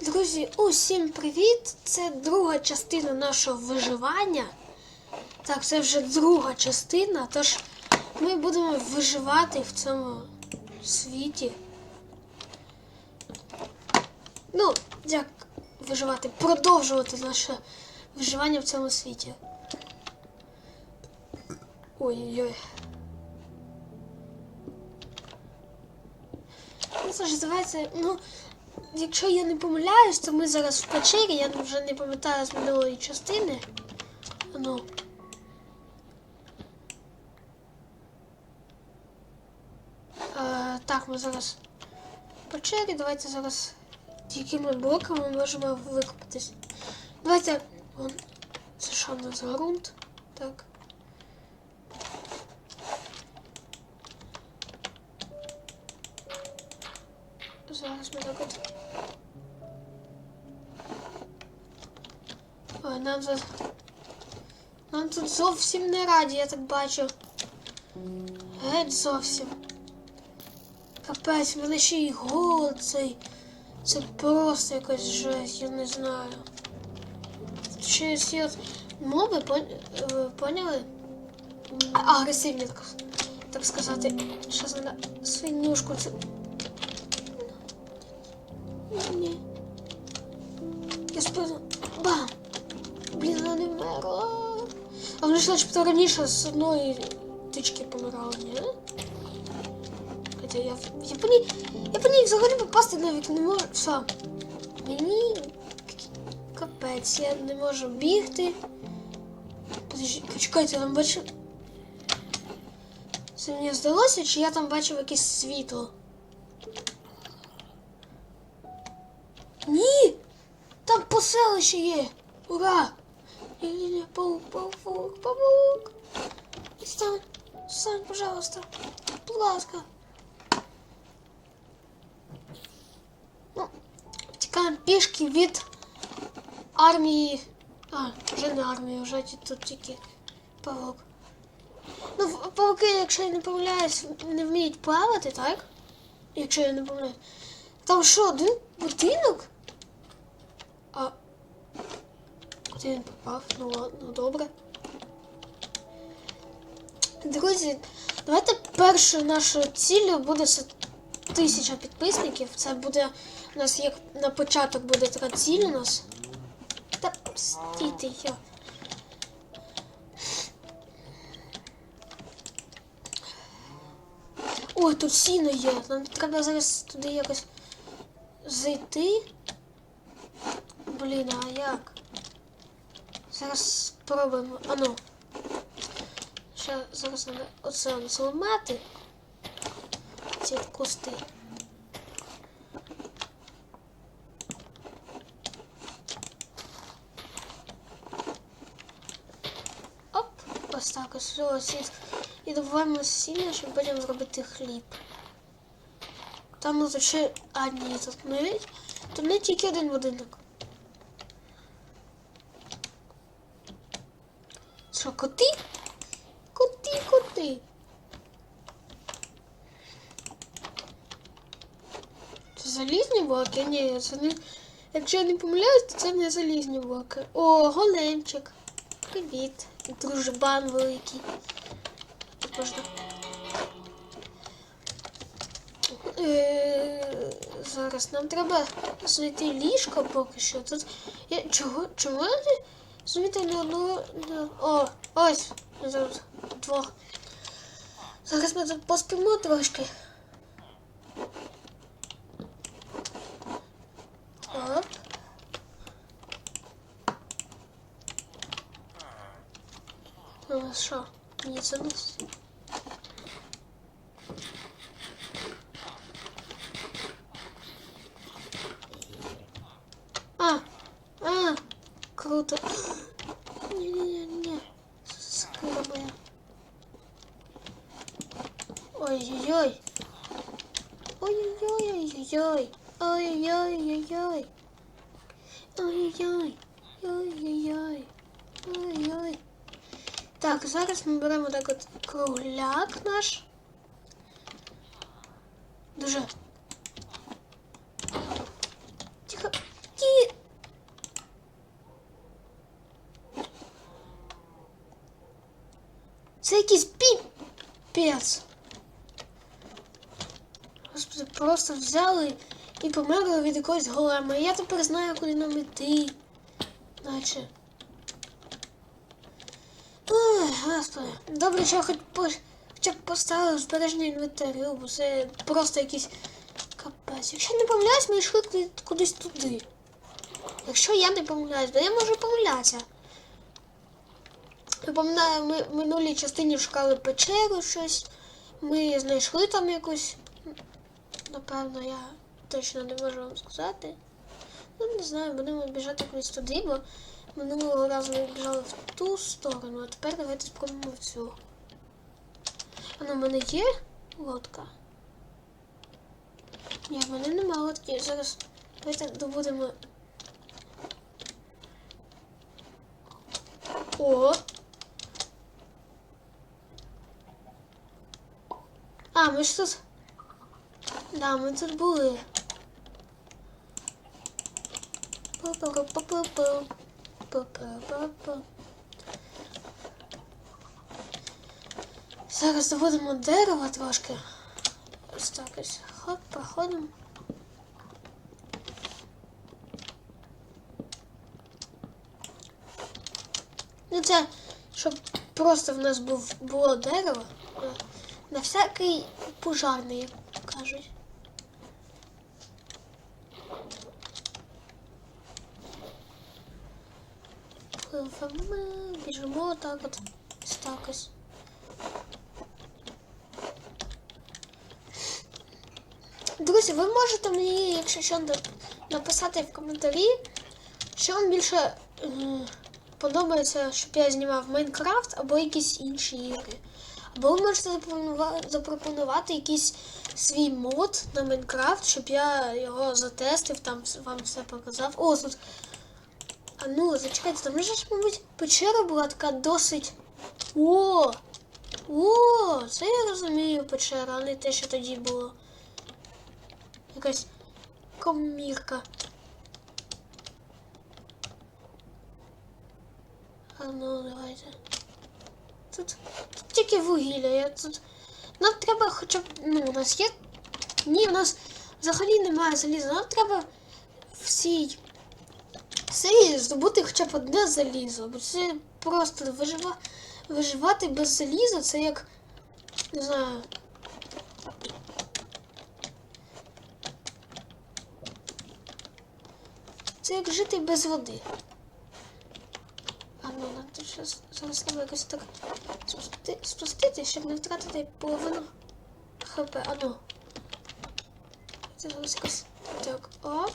Друзі, усім привіт! Це друга частина нашого виживання. Так, це вже друга частина, тож ми будемо виживати в цьому світі. Ну, як виживати, продовжувати наше виживання в цьому світі. Ой-ой-ой. Ну, Це ж називається, ну, якщо я не помиляюсь, то ми зараз в печері, я вже не пам'ятаю з минулої частини. Ну. Е, так, ми зараз в печері. Давайте зараз якими блоками ми можемо викопатись. Давайте. Це що в нас ґрунт? Так. Зовсім не раді, я так бачу. Геть зовсім. Капець, мене ще й голод цей. Це просто якась жесть, я не знаю. Ще ці от моби, пон- е, поняли? Агресивні, так, так сказати. Щас на свинюшку цю. Ні. Я спину. Бам! Блін, вона вмерла. А вони ж начебто раніше з одної тички помирали, ні? Хоча я, я по ній, я по ній взагалі попасти навіть не можу. Все. Мені капець, я не можу бігти. Подожди, почекайте, я там бачив. Це мені здалося, чи я там бачив якесь світло? Ні! Там поселище є! Ура! Ні-ні-ні, паук, паук, паук! Стань, стань, пожалуйста. Будь ласка. Ну, тікаємо пішки від армії. А, вже не армії, вже тут тільки павук. Ну, павуки, якщо я не помиляюсь, не вміють плавати, так? Якщо я не помиляюсь. Там що, один будинок? А. Куди він попав? Ну ладно, добре. Друзі, давайте першою нашою ціллю буде тисяча підписників. Це буде у нас як на початок буде така ціль у нас. Та стійте я. Ой, тут сіно є. Нам треба зараз туди якось зайти. Блін, а як? Зараз спробуємо. Ану. Ще зараз треба оце зламати. Ці кусти. Оп, ось так ось ось. І- добуваємо сілля, щоб потім зробити хліб. Там ще... А, ні, тут не, тут не тільки один будинок. Що, коти? Коти, коти. Це залізні блоки? Ні, це не. Якщо я не помиляюсь, то це не залізні блоки. О, големчик. Привіт. Дружбан великий. Тут можна. Е, зараз нам треба знайти ліжко поки що. Тут я чого чому я знайти не одну О, ось зараз двох. Зараз ми тут поспимо трошки. Оп. Ну, що? Мені це не. Так, зараз ми беремо так от кругляк наш. Дуже. Тихо. Ті... Це якийсь піпець. Господи, просто взяли і померли від якогось голема. Я тепер знаю, куди нам іти. Наче. Господи. Добре, що я хоч по... хоча б поставив збереження інвентарю, бо це просто якийсь капець. Якщо не помиляюсь, ми йшли кудись туди. Якщо я не помиляюсь, бо я можу помилятися. Я ми в минулій частині шукали печеру щось. Ми знайшли там якусь. Напевно, я точно не можу вам сказати. Ну, не знаю, будемо біжати кудись туди, бо минулого разу ми біжали в ту сторону, а тепер давайте спробуємо в цю. А на мене є лодка? Ні, в мене нема лодки. Зараз давайте добудемо. О! А, ми ж тут. Да, ми тут були. Пу-пу-пу-пу-пу. Пу-пу-пу-пу. Зараз доводимо дерева трошки. Ось так ось. Хоп, проходимо. Ну це, щоб просто в нас був, було дерево. На всякий пожарний, кажуть. Пливемо, біжимо так от. Ось так ось. Друзі, ви можете мені, якщо що, написати в коментарі, що вам більше подобається, щоб я знімав Майнкрафт або якісь інші ігри. Або ви можете запропонувати якийсь свій мод на Майнкрафт, щоб я його затестив, там вам все показав. О, тут. А ну, зачекайте, там же ж, мабуть, печера була така досить. О! О! Це я розумію печера, а не те, що тоді було. Якась комірка. А ну, давайте. Тут, тут тільки вугілля. Я тут. Нам треба хоча б. Ну, у нас є. Ні, у нас взагалі немає заліза. Нам треба всій серії здобути хоча б одне залізо. Бо це просто вижива... виживати без заліза це як. Не знаю. Це як жити без води. А ну, тут щас, зараз треба якось так спусти, спустити, щоб не втратити половину хп. А ну. Це зараз якось так. Оп.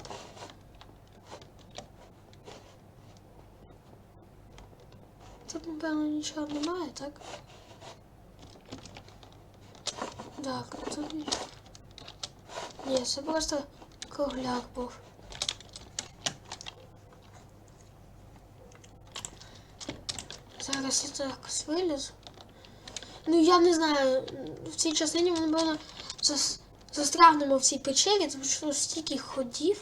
Тут, напевно, нічого немає, так? Так, тут нічого. Ні, це просто кругляк був. Зараз я так вилізу. Ну я не знаю, в цій частині ми, напевно, зас... застрягнемо в цій печері, тому що стільки ходів.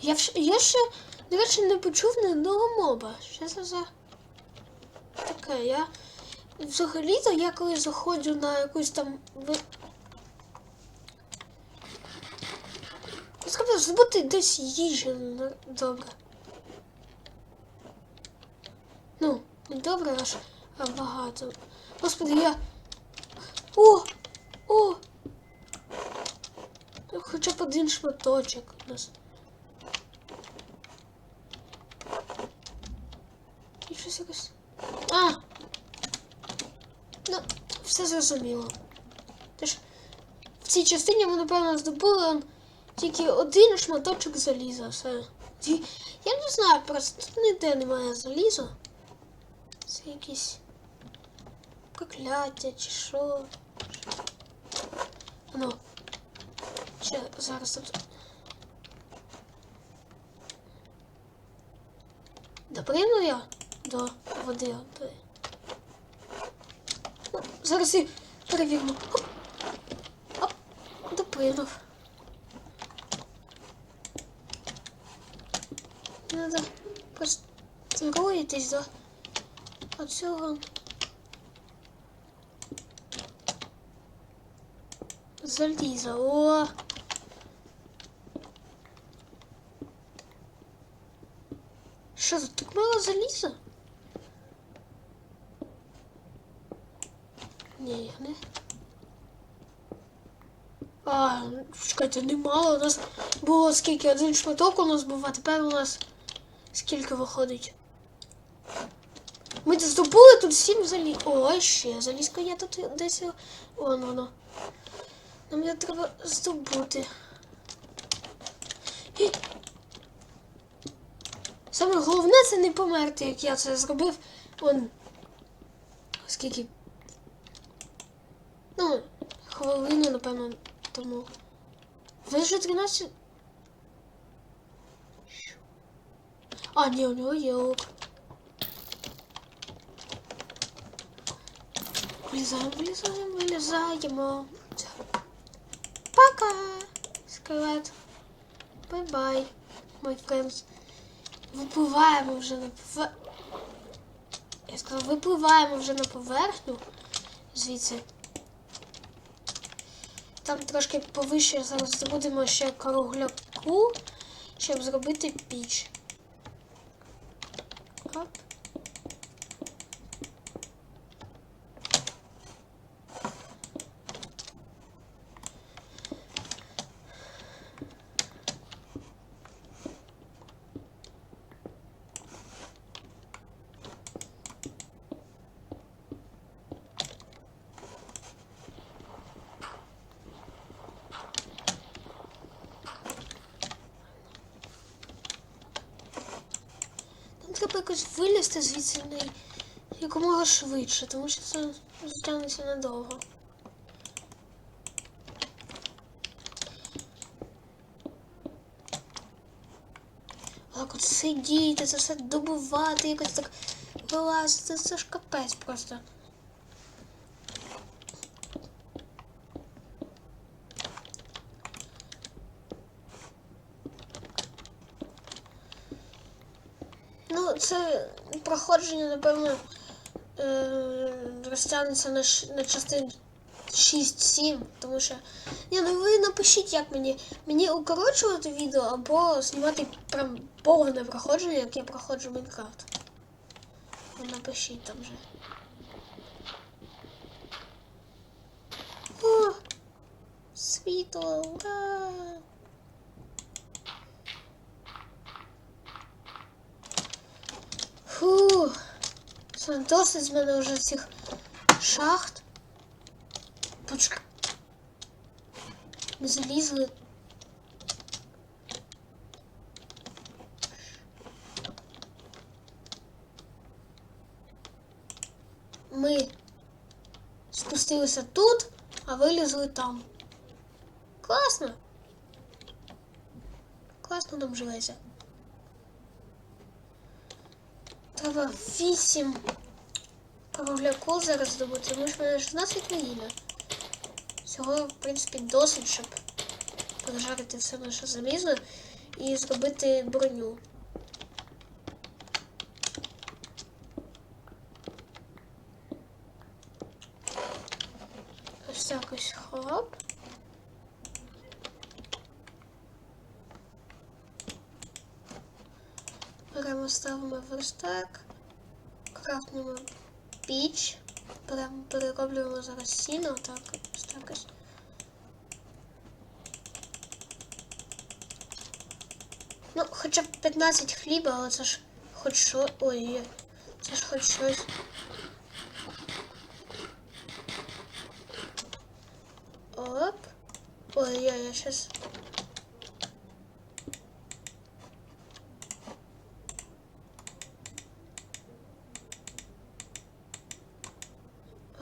Я, я ще, до речі, не почув ні одного моба. Що це за таке? Я взагалі-то я коли заходжу на якусь там. Треба збути десь їжі. ну, Добре. Ну, не добре аж, багато. Господи, я. О! О! Хоча б один шматочок у нас. І щось якось. А! Ну, все зрозуміло. Тож, в цій частині ми, напевно, здобули он, тільки один шматочок заліза. Все. Я не знаю, просто тут ніде немає заліза. Це якісь прокляття чи що. Ну. Ще зараз тут. Доприну я до води. Ну, зараз і перевіримо. Оп. Оп. Допинув. Треба простроїтись до оцього. Заліза. О! Що тут так мало заліза? Ні, не. А, чекайте, немало. У нас було скільки один шматок у нас був, а тепер у нас скільки виходить? Ми здобули тут сім заліз. О, ще залізка є тут десь. Вон воно. Нам її треба здобути. І... Саме головне це не померти, як я це зробив. Вон. Скільки. Ну, хвилину, напевно, тому. Ви вже 13. А, ні, у нього є ок. Вилізаємо, вилізаємо, вилізаємо. Пока! Скелет. Бай-бай, мой френдс. Випливаємо вже на повер... Я сказав, випливаємо вже на поверхню. Звідси. Там трошки повище зараз здобудемо ще кругляку, щоб зробити піч. Оп. Треба якось вилізти звідси якомога швидше, тому що це затягнеться надовго. Так от сидіти, це все добувати, якось так вилазити, це ж капець просто. Ну, це проходження, напевно, е, розтягнеться на, на частин 6-7, тому що. Ні, ну ви напишіть, як мені. Мені укорочувати відео або знімати прям повне проходження, як я проходжу Майнкрафт. Ви напишіть там вже. О! Світло! Ура! Фу. Це досить з мене вже шахт. Почекай. Ми залізли. Ми спустилися тут, а вилізли там. Класно. Класно нам живеться. Треба 8 кругляку зараз здобути, що в мене 16 вугілля. Цього, в принципі, досить, щоб прожарити все наше залізо і зробити броню. Ось так ось Беремо, ставимо верстак, крафтнемо піч, беремо, перероблюємо зараз сіно, так, ось так ось. Ну, хоча б 15 хліба, але це ж хоч що. Ой, є. Це ж хоч щось. Оп. Ой, я, я сейчас.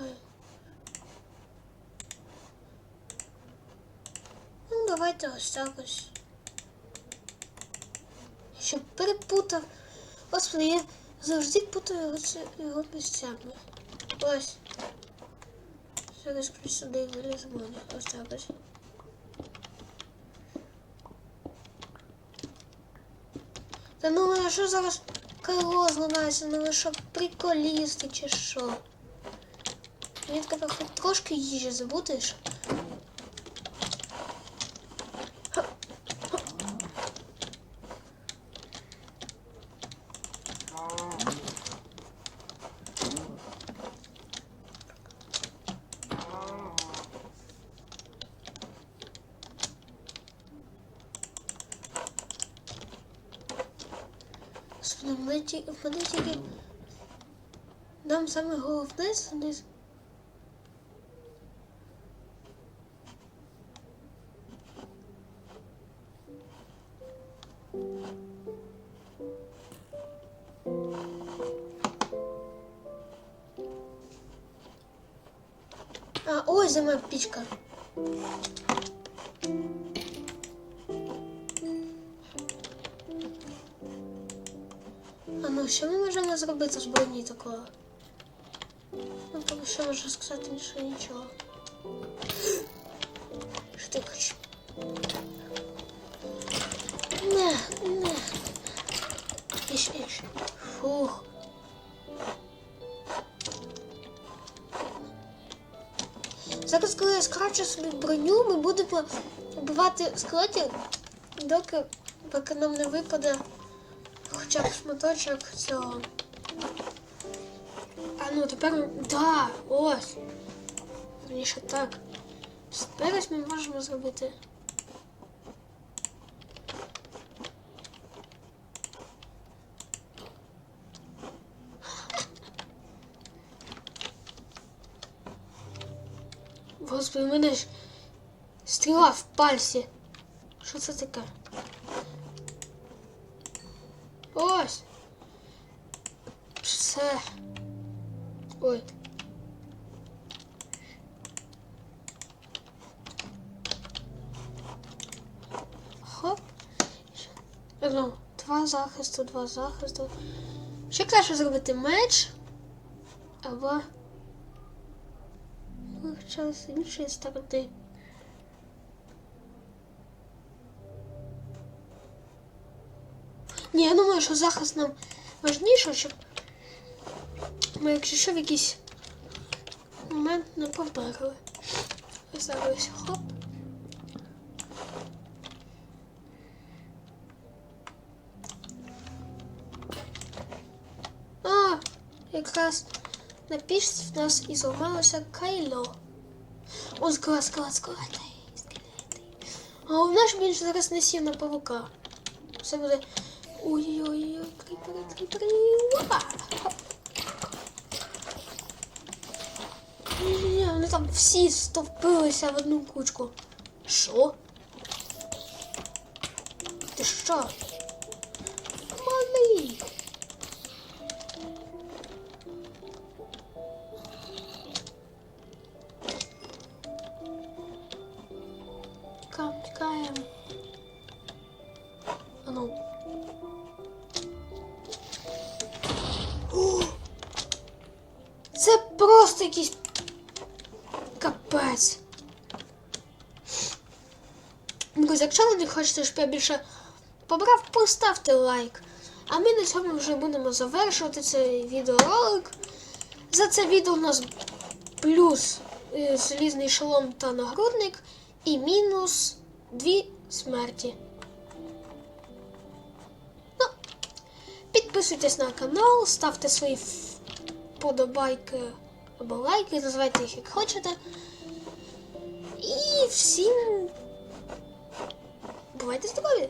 Ой. Ну, давайте ось так ось. Господи, я завжди путаю його, його місцями. Ось. Зараз плюс сюди виліземо. Ось так ось. Та ну а що зараз крило зламається, ну ви що приколісти чи що? Мені треба хоч трошки їжі забудеш. Господи, в мене ті- в мене тільки. Нам головне вниз. А, ось за моя пічка. А ну що ми можемо зробити з броні такого? Що можу сказати більше нічого. Що ти хочеш? Не, не. Іш, іш. Фух. Зараз, коли я скрачу собі броню, ми будемо вбивати скелетів, доки поки нам не випаде хоча б шматочок цього. Ну тепер. Да, ось. Раніше так. Тепер ось ми можемо зробити. Господи, у мене ж стріла в пальці. Що це таке? Ось. Все. Ой. Хоп. Ну, два захисту, два захисту. Ще краще зробити меч. Або. Хоча з іншої сторони. Ні, я думаю, що захист нам важніше, щоб ми, якщо що, в якийсь момент не померли. Зараз хоп. А, якраз на пішці в нас і зламалося кайло. О, скелет, скелети, скелети. А у нас більше зараз не сів на павука. Все буде. Ой-ой-ой, кріпери, кріпери. Уа! Хоп. Ні-ні-ні, вони там всі стовпилися в одну кучку. Що? Ти що? Друзі, якщо ви не хочете, щоб я більше побрав, поставте лайк. А ми на цьому вже будемо завершувати цей відеоролик. За це відео у нас плюс е, залізний шолом та нагрудник і мінус дві смерті. Ну, підписуйтесь на канал, ставте свої вподобайки або лайки, називайте їх як хочете. І всім Бувайте здорові!